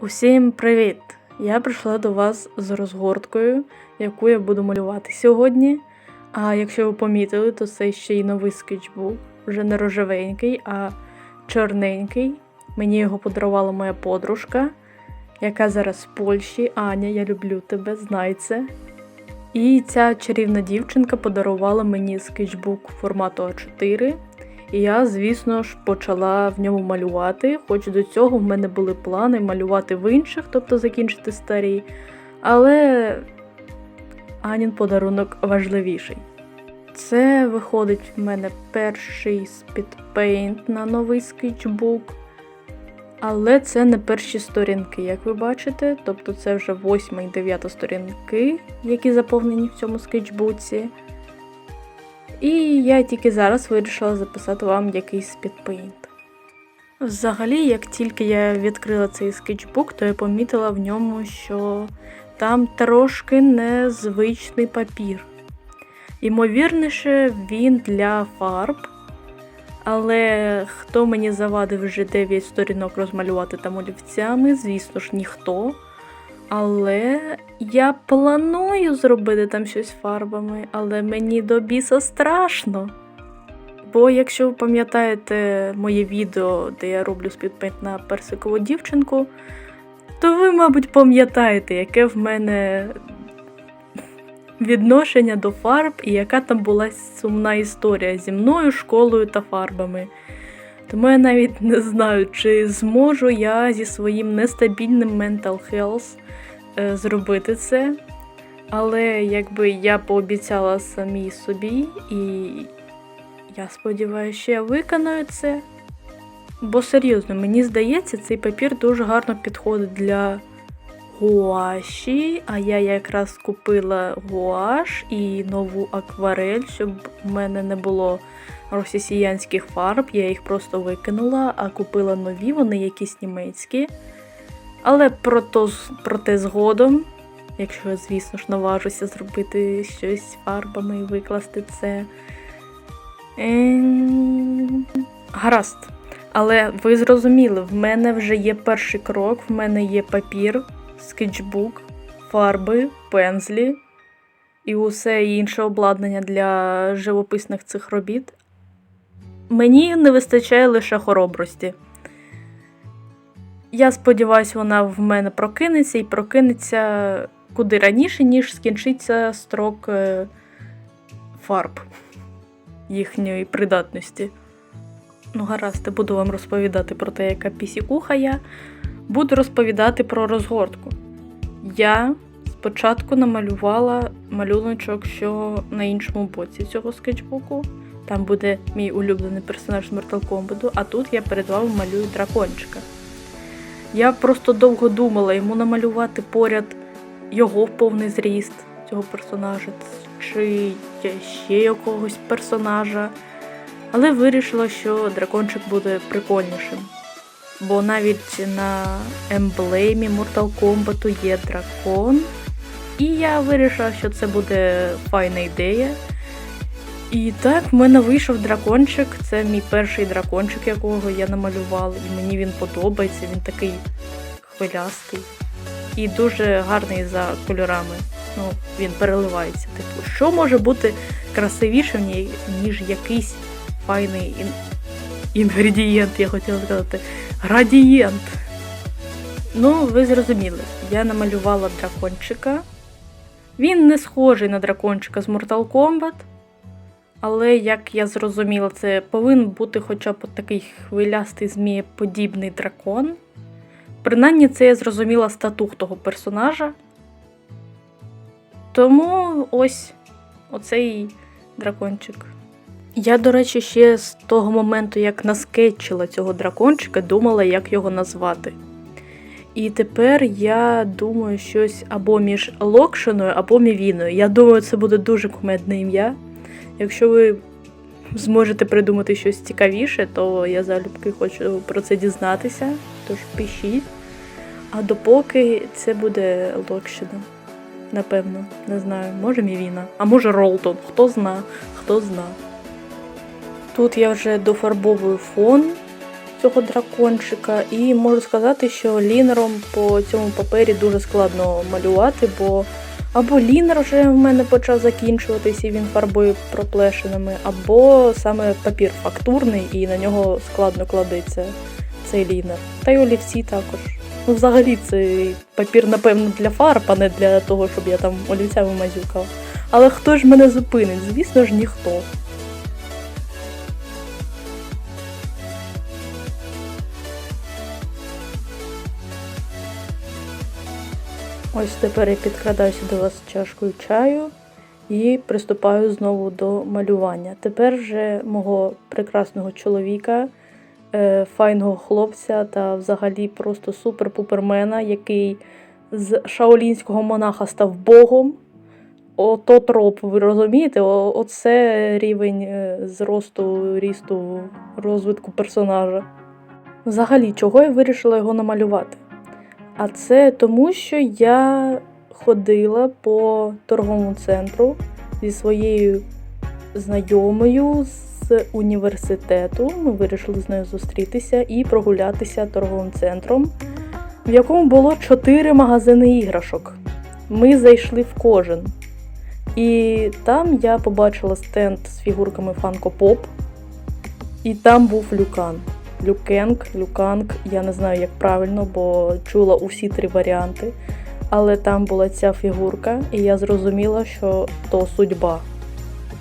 Усім привіт! Я прийшла до вас з розгорткою, яку я буду малювати сьогодні. А якщо ви помітили, то це ще й новий скетчбук, вже не рожевенький, а чорненький. Мені його подарувала моя подружка, яка зараз в Польщі. Аня, я люблю тебе, знай це. І ця чарівна дівчинка подарувала мені скетчбук формату А4. І я, звісно ж, почала в ньому малювати, хоч до цього в мене були плани малювати в інших, тобто закінчити старі. Але Анін подарунок важливіший. Це виходить в мене перший спідпейнт на новий скетчбук. Але це не перші сторінки, як ви бачите. Тобто це вже восьма і дев'ята сторінки, які заповнені в цьому скетчбуці. І я тільки зараз вирішила записати вам якийсь спідпейнт. Взагалі, як тільки я відкрила цей скетчбук, то я помітила в ньому, що там трошки незвичний папір. Ймовірніше, він для фарб. Але хто мені завадив вже 9 сторінок розмалювати там олівцями, звісно ж, ніхто. Але я планую зробити там щось фарбами, але мені до біса страшно. Бо якщо ви пам'ятаєте моє відео, де я роблю спідпейнт на персикову дівчинку, то ви, мабуть, пам'ятаєте, яке в мене відношення до фарб і яка там була сумна історія зі мною, школою та фарбами. Тому я навіть не знаю, чи зможу я зі своїм нестабільним mental health е, зробити це. Але якби я пообіцяла самій собі, і я сподіваюся, що я виконую це. Бо серйозно, мені здається, цей папір дуже гарно підходить для гуаші, а я якраз купила гуаш і нову акварель, щоб в мене не було російських фарб, я їх просто викинула, а купила нові, вони якісь німецькі. Але про, то, про те згодом, якщо звісно ж, наважуся зробити щось фарбами і викласти це. Ем, Гаразд. Але ви зрозуміли, в мене вже є перший крок, в мене є папір, скетчбук, фарби, пензлі і усе інше обладнання для живописних цих робіт. Мені не вистачає лише хоробрості. Я сподіваюся, вона в мене прокинеться і прокинеться куди раніше, ніж скінчиться строк е, фарб їхньої придатності. Ну, гаразд, буду вам розповідати про те, яка пісікуха я. Буду розповідати про розгортку. Я спочатку намалювала малюночок, що на іншому боці цього скетчбуку. Там буде мій улюблений персонаж з Mortal Kombat, а тут я перед вами малюю дракончика. Я просто довго думала йому намалювати поряд його повний зріст цього персонажа, чи ще якогось персонажа. Але вирішила, що дракончик буде прикольнішим. Бо навіть на емблемі Mortal Kombat є дракон. І я вирішила, що це буде файна ідея. І так, в мене вийшов дракончик. Це мій перший дракончик, якого я намалювала. І мені він подобається, він такий хвилястий. І дуже гарний за кольорами. Ну, він переливається. Типу, що може бути красивішим, ніж якийсь файний ін... інгредієнт, я хотіла сказати. Градієнт. Ну, ви зрозуміли, я намалювала дракончика. Він не схожий на дракончика з Mortal Kombat. Але, як я зрозуміла, це повинен бути хоча б такий хвилястий змієподібний дракон. Принаймні, це я зрозуміла статух того персонажа. Тому ось оцей дракончик. Я, до речі, ще з того моменту, як наскетчила цього дракончика, думала, як його назвати. І тепер я думаю щось або між Локшиною, або Мівіною. Я думаю, це буде дуже кумедне ім'я. Якщо ви зможете придумати щось цікавіше, то я залюбки хочу про це дізнатися, тож пишіть. А допоки це буде Локшина. Напевно, не знаю, може Мівіна, а може Ролтон, хто зна, хто зна. Тут я вже дофарбовую фон, цього дракончика, і можу сказати, що лінером по цьому папері дуже складно малювати, бо або лінер вже в мене почав закінчуватись і він фарбує проплешинами, або саме папір фактурний і на нього складно кладеться цей лінер. Та й олівці також. Ну, взагалі, цей папір, напевно, для фарб, а не для того, щоб я там олівцями мазюкав. Але хто ж мене зупинить? Звісно ж, ніхто. Ось тепер я підкрадаюся до вас чашкою чаю і приступаю знову до малювання. Тепер вже мого прекрасного чоловіка, е, файного хлопця та взагалі просто супер-пупермена, який з шаолінського монаха став богом. Ото троп, ви розумієте? Оце рівень е, зросту, рісту, розвитку персонажа. Взагалі, чого я вирішила його намалювати? А це тому, що я ходила по торговому центру зі своєю знайомою з університету. Ми вирішили з нею зустрітися і прогулятися торговим центром, в якому було чотири магазини іграшок. Ми зайшли в кожен. І там я побачила стенд з фігурками Funko Pop, і там був люкан. Люкенг, люканг, я не знаю, як правильно, бо чула усі три варіанти. Але там була ця фігурка, і я зрозуміла, що то судьба.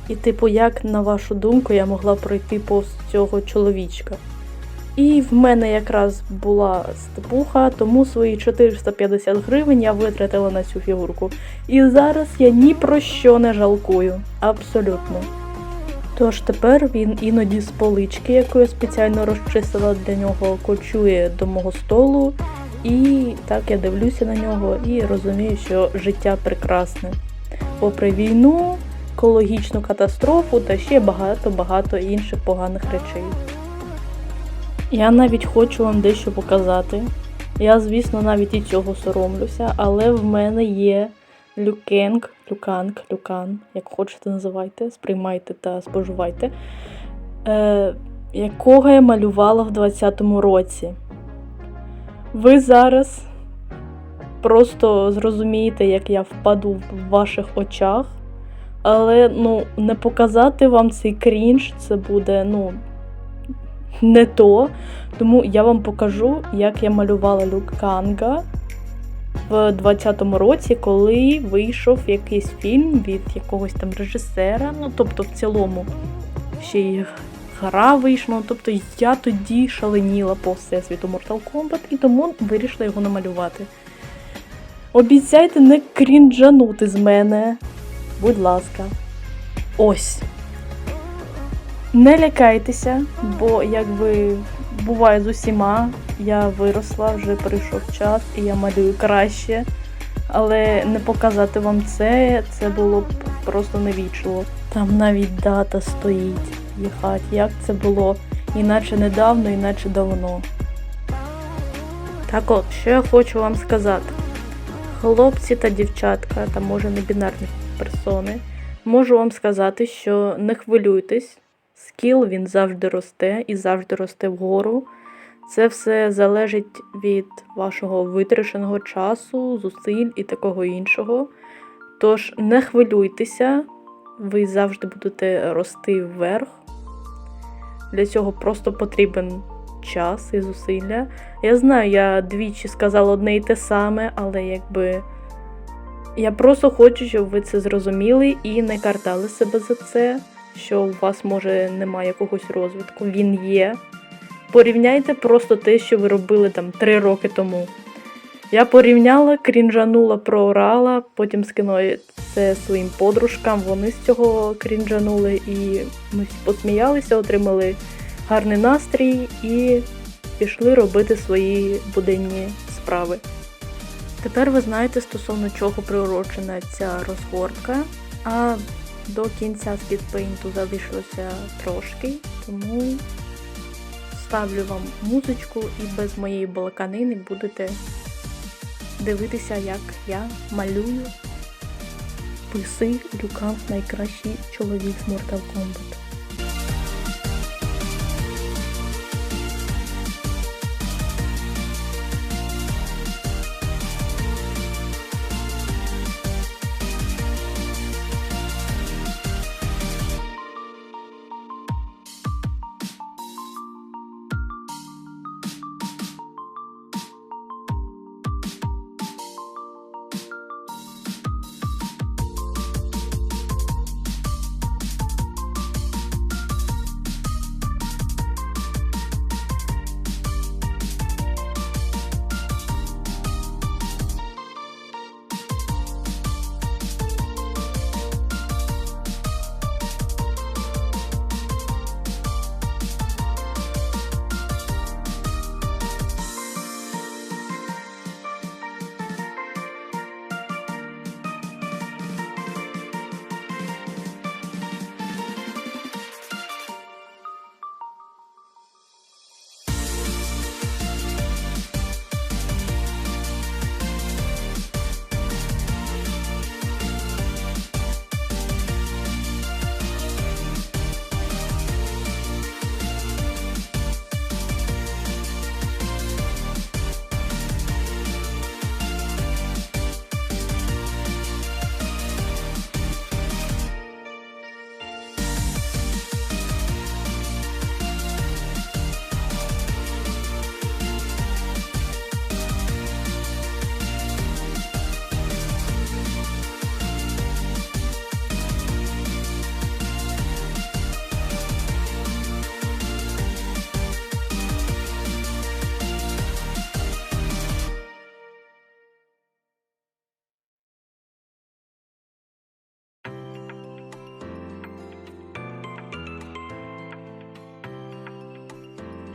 І, типу, як на вашу думку, я могла пройти повз цього чоловічка. І в мене якраз була степуха, тому свої 450 гривень я витратила на цю фігурку. І зараз я ні про що не жалкую. Абсолютно. Тож тепер він іноді з полички, яку я спеціально розчистила для нього, кочує до мого столу. І так я дивлюся на нього і розумію, що життя прекрасне. Попри війну, екологічну катастрофу та ще багато-багато інших поганих речей. Я навіть хочу вам дещо показати. Я, звісно, навіть і цього соромлюся, але в мене є люкенг, люканг, люкан, як хочете називайте, сприймайте та споживайте, е, якого я малювала в 20-му році. Ви зараз просто зрозумієте, як я впаду в ваших очах, але ну, не показати вам цей крінж, це буде, ну, не то. Тому я вам покажу, як я малювала Люканга в 20-му році, коли вийшов якийсь фільм від якогось там режисера. Ну, тобто, в цілому ще й гра вийшла. Ну, Тобто я тоді шаленіла по всесвіту Mortal Kombat і тому вирішила його намалювати. Обіцяйте не крінжанути з мене. Будь ласка. Ось. Не лякайтеся, бо якби буває з усіма, я виросла, вже прийшов час і я малюю краще. Але не показати вам це, це було б просто невічливо. Там навіть дата стоїть. Їхать, як це було, іначе недавно, іначе давно. Так от, що я хочу вам сказати. Хлопці та дівчатка, та може не бінарні персони, можу вам сказати, що не хвилюйтесь, скіл він завжди росте і завжди росте вгору. Це все залежить від вашого витраченого часу, зусиль і такого іншого. Тож не хвилюйтеся, ви завжди будете рости вверх. Для цього просто потрібен час і зусилля. Я знаю, я двічі сказала одне і те саме, але якби я просто хочу, щоб ви це зрозуміли і не картали себе за це, що у вас може немає якогось розвитку. Він є. Порівняйте просто те, що ви робили там три роки тому. Я порівняла, крінжанула, проорала, потім скинула це своїм подружкам. Вони з цього крінжанули, і ми посміялися, отримали гарний настрій і пішли робити свої буденні справи. Тепер ви знаєте, стосовно чого приурочена ця розгортка, а до кінця скідпейнту залишилося трошки, тому ставлю вам музичку і без моєї балаканини будете дивитися, як я малюю писи Люкан найкращий чоловік з Mortal Kombat.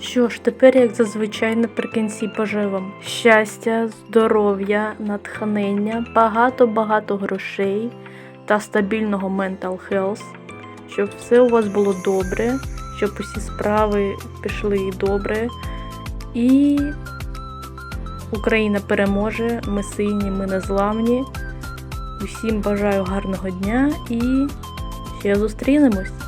Що ж, тепер, як зазвичай, наприкінці бажаю вам щастя, здоров'я, натхнення, багато-багато грошей та стабільного mental health, щоб все у вас було добре, щоб усі справи пішли добре. І Україна переможе, ми сильні, ми незламні. Усім бажаю гарного дня і ще зустрінемось.